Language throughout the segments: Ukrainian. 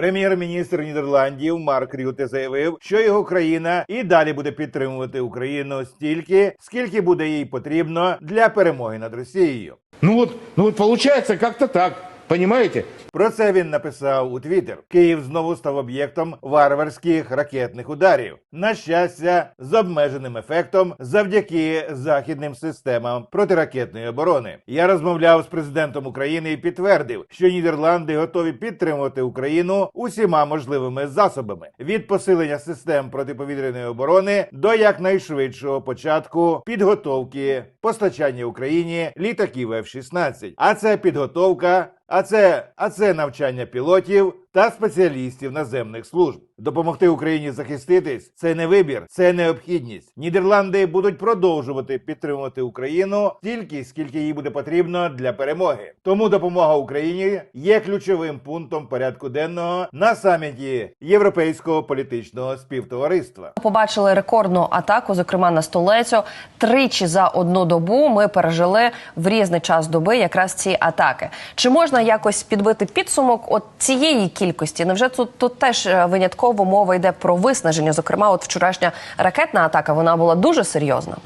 Прем'єр-міністр Нідерландів Марк Рюте заявив, що його країна і далі буде підтримувати Україну стільки, скільки буде їй потрібно для перемоги над Росією. Ну от ну от виходить, как-то так, понимаете? Про це він написав у Твіттер. Київ знову став об'єктом варварських ракетних ударів. На щастя, з обмеженим ефектом завдяки західним системам протиракетної оборони. Я розмовляв з президентом України і підтвердив, що Нідерланди готові підтримувати Україну усіма можливими засобами від посилення систем протиповітряної оборони до якнайшвидшого початку підготовки постачання Україні літаків F-16. А це підготовка а це, а це навчання пілотів та спеціалістів наземних служб. Допомогти Україні захиститись це не вибір, це необхідність. Нідерланди будуть продовжувати підтримувати Україну стільки, скільки їй буде потрібно для перемоги. Тому допомога Україні є ключовим пунктом порядку денного на саміті Європейського політичного співтовариства. Побачили рекордну атаку, зокрема на столицю. Тричі за одну добу ми пережили в різний час доби якраз ці атаки. Чи можна якось підбити підсумок от цієї кількості? Невже тут, тут теж е, винятково мова йде про виснаження? Зокрема, от вчорашня ракетна атака вона була дуже серйозна.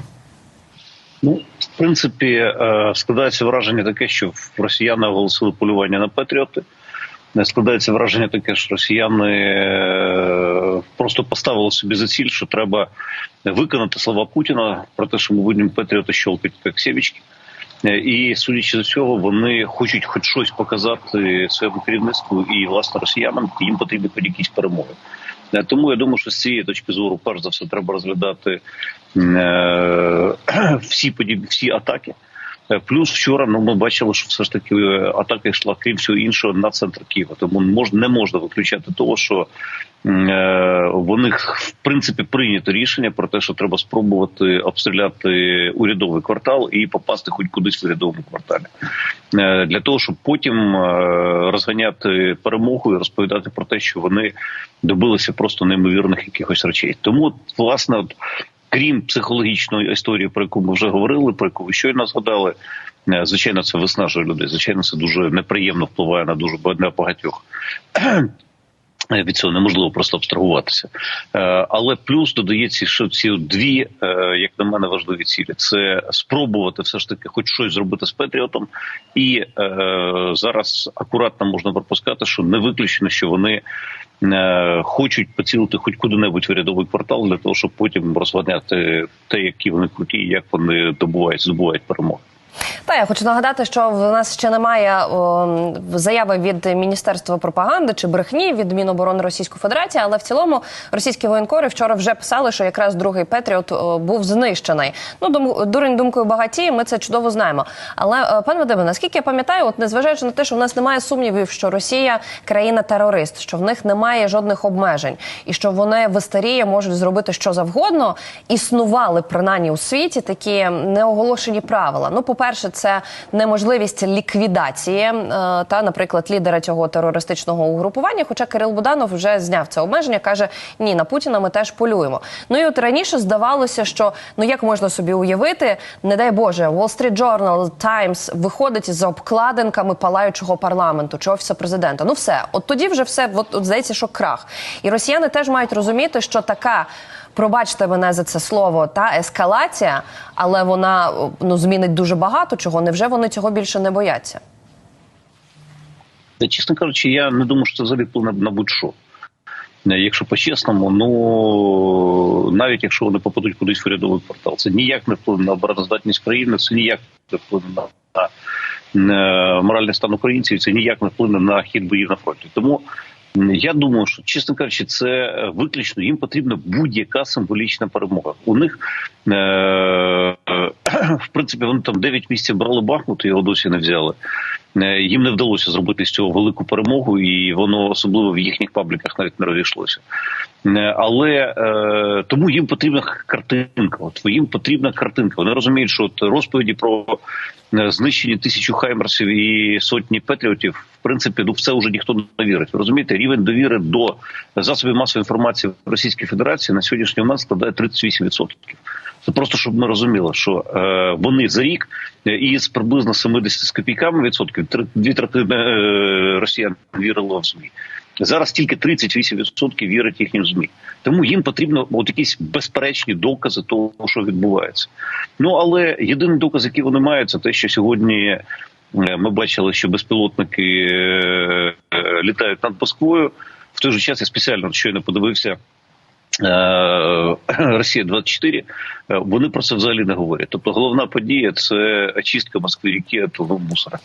Ну, в принципі, е, складається враження таке, що росіяни оголосили полювання на Патріоти. Складається враження таке, що росіяни просто поставили собі за ціль, що треба виконати слова Путіна про те, що ми будемо Патріоти щелкати як сєвічки. Е, І судячи з цього, вони хочуть хоч щось показати своєму керівництву і власне росіянам. Їм потрібні хоч якісь перемоги. Е, Тому я думаю, що з цієї точки зору, перш за все, треба розглядати е, всі подібні всі атаки. Е, Плюс вчора ну, ми бачили, що все ж таки е, атака йшла, крім всього іншого, на центр Києва. Тому мож, не можна виключати того, що е, в них в принципі прийнято рішення про те, що треба спробувати обстріляти урядовий квартал і попасти хоч кудись в урядовому кварталі. Е, Для того, щоб потім е, розганяти перемогу і розповідати про те, що вони добилися просто неймовірних якихось речей. Тому, от, власне, крім психологічної історії, про яку ми вже говорили, про яку ви щойно згадали, е, звичайно, це виснажує людей. Звичайно, це дуже неприємно впливає на дуже на багатьох. Е, Від цього неможливо просто абстрагуватися, Е, але плюс додається, що ці дві, як на мене, важливі цілі: це спробувати все ж таки, хоч щось зробити з Петріотом, і зараз акуратно можна пропускати, що не виключено, що вони хочуть поцілити хоч куди-небудь в урядовий квартал для того, щоб потім розганяти те, які вони круті, як вони добувають, здобувають перемоги. Та я хочу нагадати, що в нас ще немає о, заяви від міністерства пропаганди чи брехні від Міноборони Російської Федерації, але в цілому російські воєнкори вчора вже писали, що якраз другий Петріот о, був знищений. Ну дум, дурень думкою багаті, ми це чудово знаємо. Але е, пане Вадиме, наскільки я пам'ятаю, от незважаючи на те, що в нас немає сумнівів, що Росія країна терорист, що в них немає жодних обмежень, і що вони в істерії можуть зробити що завгодно, існували принаймні у світі такі неоголошені правила. Ну, по перше, це неможливість ліквідації е, та, наприклад, лідера цього терористичного угрупування. Хоча Кирил Буданов вже зняв це обмеження, каже: ні, на Путіна ми теж полюємо. Ну і от раніше здавалося, що ну як можна собі уявити, не дай Боже, Wall Street Journal, Times виходить за обкладинками палаючого парламенту чи офісу президента. Ну все, от тоді вже все, от, от здається, що крах. І росіяни теж мають розуміти, що така. Пробачте мене за це слово та ескалація, але вона ну змінить дуже багато чого. Невже вони цього більше не бояться? Та, чесно кажучи, я не думаю, що це взагалі вплине на будь-що. Е, Якщо по-чесному, ну навіть якщо вони попадуть кудись в урядовий квартал, це ніяк не вплине на обороноздатність країни, це ніяк не вплине на, на е, моральний стан українців, це ніяк не вплине на хід боїв на фронті. Тому я думаю, що чесно кажучи, це е, виключно їм потрібна будь-яка символічна перемога. У них е, в принципі вони там 9 місяців брали Бахмут, його досі не взяли. Е, Їм не вдалося зробити з цього велику перемогу, і воно особливо в їхніх пабліках навіть не розійшлося. Е, Але е, тому їм потрібна картинка. От їм потрібна картинка. Вони розуміють, що от розповіді про е, знищення тисячу хаймерсів і сотні петріотів, в принципі, ну в це вже ніхто не вірить. Ви Розумієте, рівень довіри до засобів масової інформації в Російській Федерації на сьогоднішній момент складає 38%. Це просто щоб ми розуміли, що е, вони за рік е, із приблизно 70 з копійками відсотків дві третини росіян вірило в змі. Зараз тільки 38% вірять їхнім змі. Тому їм потрібно от якісь безперечні докази того, що відбувається. Ну але єдиний доказ, який вони мають, це те, що сьогодні е, ми бачили, що безпілотники е, е, літають над Москвою. В той же час я спеціально щойно подивився. Росія 24 е, вони про це взагалі не говорять. Тобто, головна подія це очистка Москви ріки того мусора.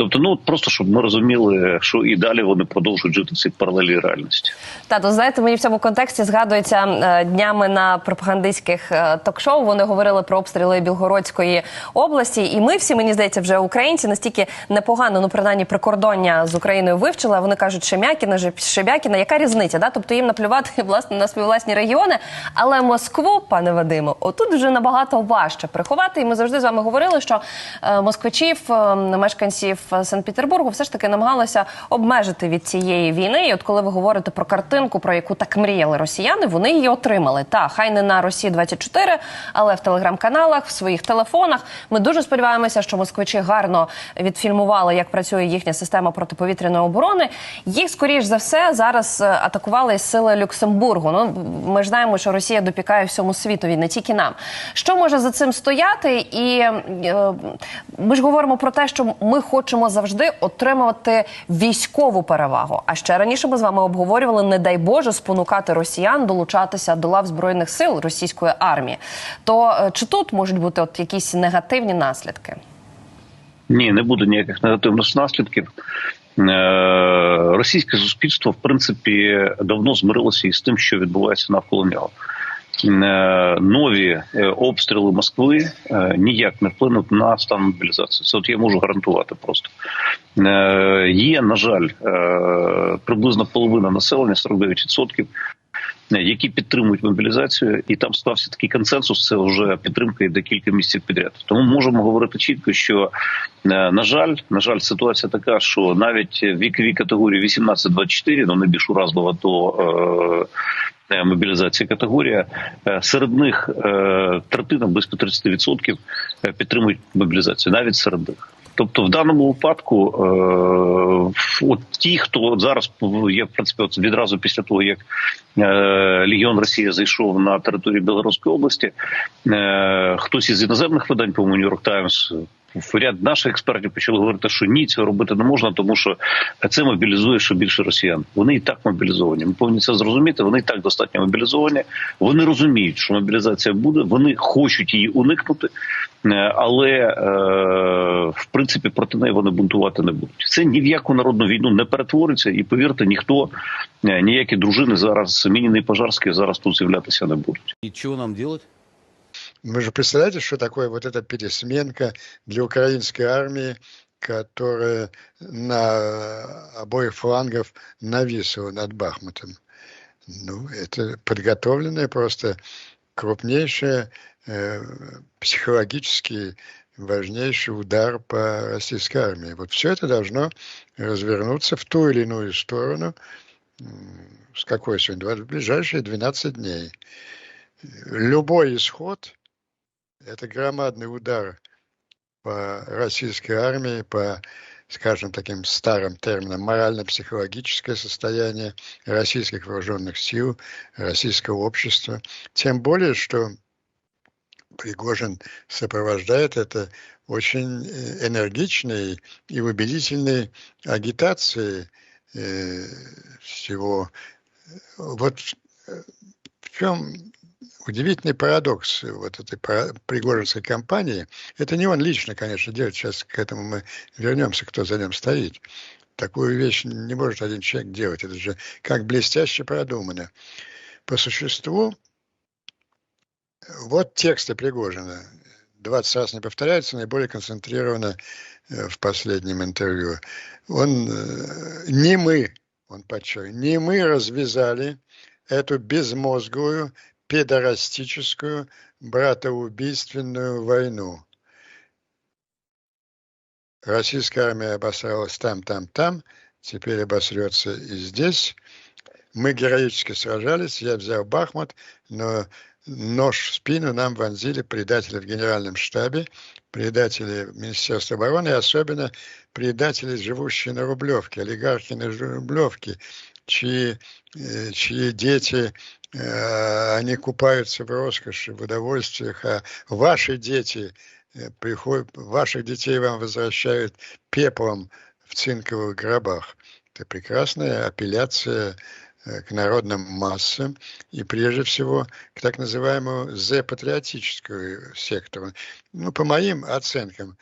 Тобто, ну просто щоб ми розуміли, що і далі вони продовжують жити в цій паралелі реальності. Тато, знаєте, мені в цьому контексті згадується е, днями на пропагандистських е, ток-шоу. Вони говорили про обстріли Білгородської області, і ми всі, мені здається, вже українці настільки непогано, ну принаймні прикордоння з Україною вивчили. Вони кажуть, Шемякіна, Шебякіна. Яка різниця? Да? Тобто їм наплювати власне на свої власні регіони. Але Москву, пане Вадимо, отут вже набагато важче приховати. І ми завжди з вами говорили, що е, москвичів, е, мешканців Санкт-Петербургу, все ж таки намагалися обмежити від цієї війни. І от коли ви говорите про картинку, про яку так мріяли росіяни, вони її отримали. Та хай не на Росії 24 але в телеграм-каналах, в своїх телефонах. Ми дуже сподіваємося, що москвичі гарно відфільмували, як працює їхня система протиповітряної оборони. Їх скоріш за все зараз е, атакували сили Люксембургу. Ну ми ж знаємо, що Росія допікає всьому світові, не тільки нам. Що може за цим стояти? І е, ми ж говоримо про те, що ми хочемо завжди отримувати військову перевагу. А ще раніше ми з вами обговорювали, не дай Боже, спонукати росіян долучатися до лав збройних сил російської армії. То е, чи тут можуть бути от якісь негативні наслідки? Ні, не буде ніяких негативних наслідків. Е, Російське суспільство, в принципі, давно змирилося із тим, що відбувається навколо нього. Е, Нові е, обстріли Москви е, ніяк не вплинуть на стан мобілізації. Це от я можу гарантувати просто. Є, на жаль, приблизно половина населення, 49%, які підтримують мобілізацію, і там склався такий консенсус. Це вже підтримка йде кілька місяців підряд. Тому можемо говорити чітко, що на жаль, на жаль, ситуація така, що навіть вікові категорії 18-24, ну найбільш уразлива до мобілізації категорія. е, Серед них е, третина близько 30% е, підтримують мобілізацію, навіть серед них. Тобто, в даному випадку, е, от ті, хто зараз є в принципі, от відразу після того, як е, Легіон Росії зайшов на територію Білоруської області, е, хтось із іноземних видань, по-моєму, Нью-Йорк Таймс. Ряд наших експертів почали говорити, що ні, цього робити не можна, тому що це мобілізує ще більше росіян. Вони і так мобілізовані. Ми повинні це зрозуміти. Вони і так достатньо мобілізовані. Вони розуміють, що мобілізація буде. Вони хочуть її уникнути, е, але е, в принципі проти неї вони бунтувати не будуть. Це ні в яку народну війну не перетвориться, і повірте, ніхто е, ніякі дружини зараз мініни пожарські зараз тут з'являтися не будуть. И чего нам делать? Вы же представляете, что такое вот эта пересменка для украинской армии, которая на обоих флангах нависла над Бахмутом? Ну, это подготовленная просто крупнейшая э, психологический важнейший удар по российской армии. Вот все это должно развернуться в ту или иную сторону. С какой сегодня? В ближайшие 12 дней. Любой исход – это громадный удар по российской армии, по, скажем таким старым терминам, морально-психологическое состояние российских вооруженных сил, российского общества. Тем более, что Пригожин сопровождает это очень э, энергичной и убедительной агитацией э, всего. Вот э, в чем удивительный парадокс вот этой пригожинской кампании. Это не он лично, конечно, делает. Сейчас к этому мы вернемся, кто за ним стоит. Такую вещь не может один человек делать. Это же как блестяще продумано. По существу, вот тексты Пригожина. 20 раз не повторяется, наиболее концентрировано э, в последнем интервью. Он, э, не мы, он подчеркивает, не мы развязали эту безмозглую, педорастическую, братоубийственную войну. Российская армия обосралась там, там, там, теперь обосрется и здесь. Мы героически сражались, я взял Бахмут, но нож в спину нам вонзили предатели в генеральном штабе, предатели Министерства обороны и особенно предатели, живущие на Рублевке, олигархи на Рублевке, чьи, э, чьи дети, э, они купаются в роскоши, в удовольствиях, а ваши дети э, приходят, ваших детей вам возвращают пеплом в цинковых гробах. Это прекрасная апелляция к народным массам и прежде всего к так называемому З-патриотическую сектору. Ну, по моим оценкам,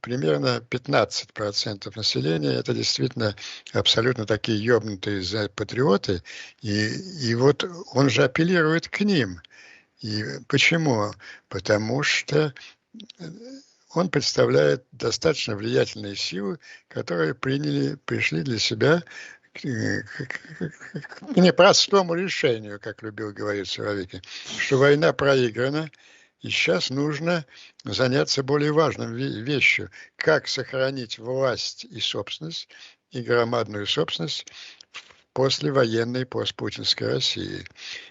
примерно 15% населения это действительно абсолютно такие ёбнутые за-патриоты, и, и вот он же апеллирует к ним. И почему? Потому что э, он представляет достаточно влиятельные силы, которые приняли, пришли для себя к, к- к- к непростому решению, как любил говорить Суровикин, что война проиграна, и сейчас нужно заняться более важной ве- вещью, как сохранить власть и собственность, и громадную собственность послевоенной постпутинской России.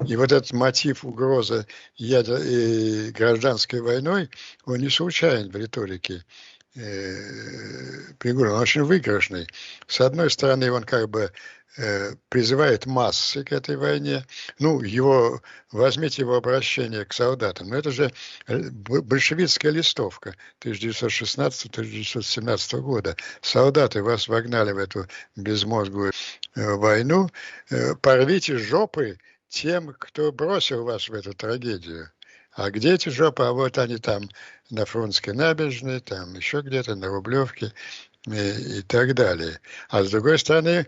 И вот этот мотив угрозы ядер... и гражданской войной, он не случайен в риторике э, Пригожина, он очень выигрышный. С одной стороны, он как бы э, призывает массы к этой войне. Ну, его, возьмите его обращение к солдатам. Ну, это же э, большевистская листовка 1916-1917 года. Солдаты вас вогнали в эту безмозглую войну. Порвите жопы тем, кто бросил вас в эту трагедию. А где эти жопы? А вот они там на Фрунзенской набережной, там еще где-то на Рублевке и, и так далее. А с другой стороны,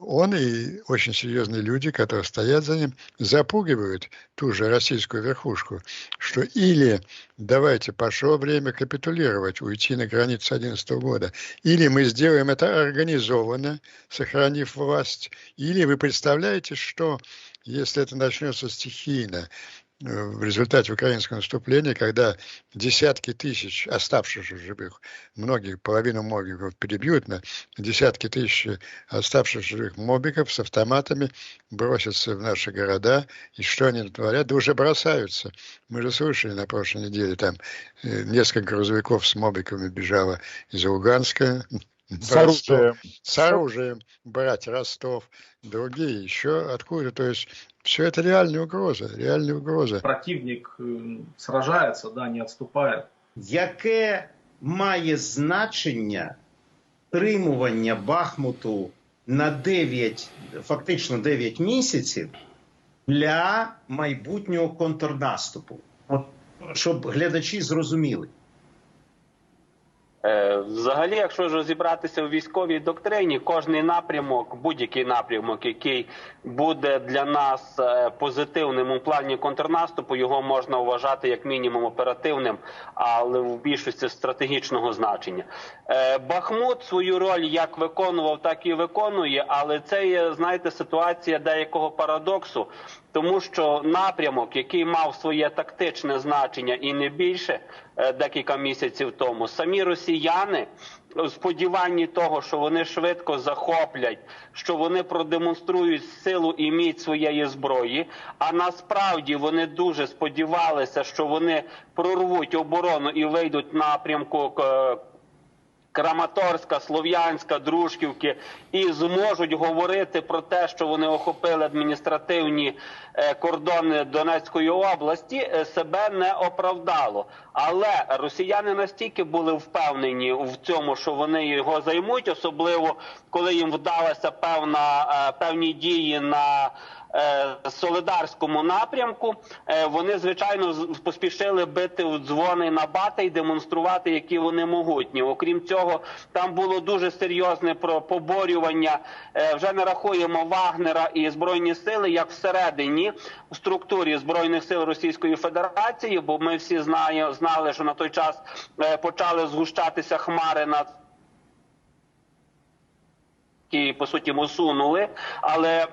он и очень серьезные люди, которые стоят за ним, запугивают ту же российскую верхушку, что или давайте пошло время капитулировать, уйти на границу 2011 года, или мы сделаем это организованно, сохранив власть, или вы представляете, что если это начнется стихийно, э, в результате украинского наступления, когда десятки тысяч оставшихся живых, многих, половину мобиков перебьют на десятки тысяч оставшихся живых мобиков с автоматами бросятся в наши города, и что они творят? Да уже бросаются. Мы же слышали на прошлой неделе, там э, несколько грузовиков с мобиками бежало из Луганска. С оружием. С оружием брать Ростов, другие еще откуда. То есть все это реальная угроза, реальная угроза. Противник э, сражается, да, не отступает. яке має значення тримування Бахмуту на 9, фактично 9 місяців для майбутнього контрнаступу. От щоб глядачі зрозуміли. Е, Взагалі, якщо ж розібратися у військовій доктрині, кожний напрямок, будь-який напрямок, який буде для нас е, позитивним у плані контрнаступу, його можна вважати як мінімум оперативним, але в більшості стратегічного значення. Е, Бахмут свою роль як виконував, так і виконує, але це є, знаєте, ситуація деякого парадоксу. Тому що напрямок, який мав своє тактичне значення і не більше е, декілька місяців тому, самі росіяни у сподіванні того, що вони швидко захоплять, що вони продемонструють силу і міць своєї зброї. А насправді вони дуже сподівалися, що вони прорвуть оборону і вийдуть напрямку. Краматорська, Слов'янська, Дружківки і зможуть говорити про те, що вони охопили адміністративні е, кордони Донецької області, е, себе не оправдало. Але росіяни настільки були впевнені в цьому, що вони його займуть, особливо коли їм вдалася певна е, певні дії на Солидарському напрямку. Е, Вони звичайно поспішили бити в дзвони на бати і демонструвати, які вони могутні. Окрім цього, там було дуже серйозне поборювання. Е, Вже не рахуємо Вагнера і збройні сили як всередині у структурі збройних сил Російської Федерації, бо ми всі знає, знали, що на той час е, почали згущатися хмари над які по суті усунули, але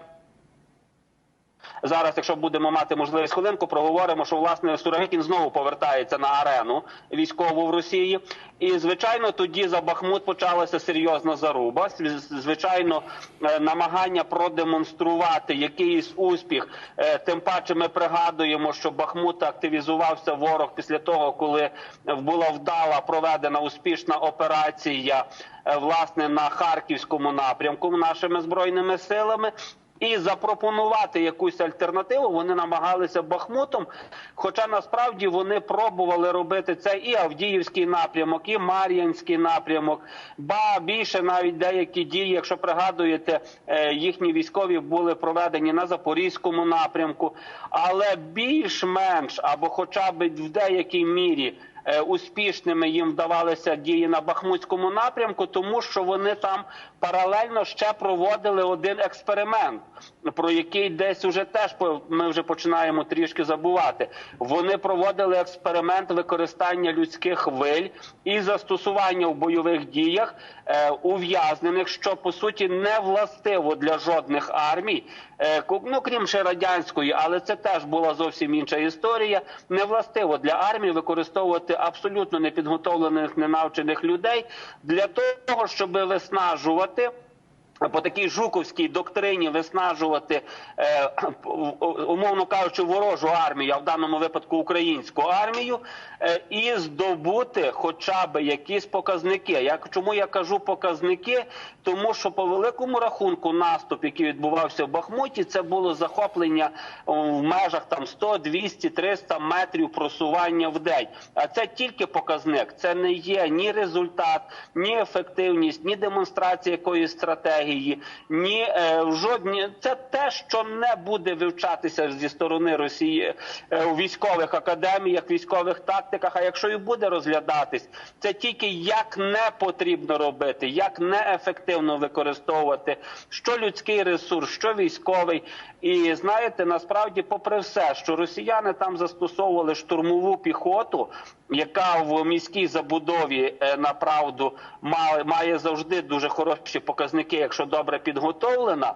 зараз, якщо будемо мати можливість хвилинку, проговоримо, що власне Сурагітін знову повертається на арену військову в Росії. І звичайно, тоді за Бахмут почалася серйозна заруба. Зв- Звичайно, е, намагання продемонструвати якийсь успіх. Е, Тим паче, ми пригадуємо, що Бахмут активізувався ворог після того, коли була вдала проведена успішна операція е, власне на харківському напрямку нашими збройними силами. І запропонувати якусь альтернативу вони намагалися Бахмутом. Хоча насправді вони пробували робити це і Авдіївський напрямок, і Мар'янський напрямок, ба більше навіть деякі дії, якщо пригадуєте, е, їхні військові були проведені на Запорізькому напрямку, але більш-менш або хоча б в деякій мірі. Е, Успішними їм вдавалися дії на Бахмутському напрямку, тому що вони там паралельно ще проводили один експеримент, про який десь уже теж ми вже починаємо трішки забувати. Вони проводили експеримент використання людських хвиль і застосування в бойових діях е, ув'язнених, що по суті не властиво для жодних армій, е, ну крім ще радянської, але це теж була зовсім інша історія. Не властиво для армії використовувати абсолютно непідготовлених, ненавчених людей для того, щоб виснажувати. По такій жуковській доктрині виснажувати, е, умовно кажучи, ворожу армію, а в даному випадку українську армію, е, і здобути хоча б якісь показники. Як чому я кажу показники? Тому що по великому рахунку наступ, який відбувався в Бахмуті, це було захоплення в межах там 100, 200, 300 метрів просування в день. А це тільки показник. Це не є ні результат, ні ефективність, ні демонстрація якоїсь стратегії, ні е, жодні. Це те, що не буде вивчатися зі сторони Росії е, у військових академіях, військових тактиках. А якщо і буде розглядатись, це тільки як не потрібно робити, як неефективно використовувати що людський ресурс, що військовий. І знаєте, насправді, попри все, що росіяни там застосовували штурмову піхоту, яка в міській забудові е, направду має завжди дуже хороші показники, якщо добре підготовлена.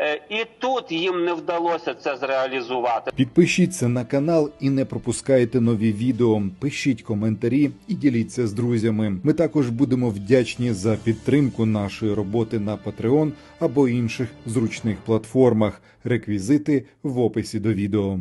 Е, І тут їм не вдалося це зреалізувати. Підпишіться на канал і не пропускайте нові відео. Пишіть коментарі і діліться з друзями. Ми також будемо вдячні за підтримку нашої роботи на Patreon або інших зручних платформах. Реквізити в описі до відео.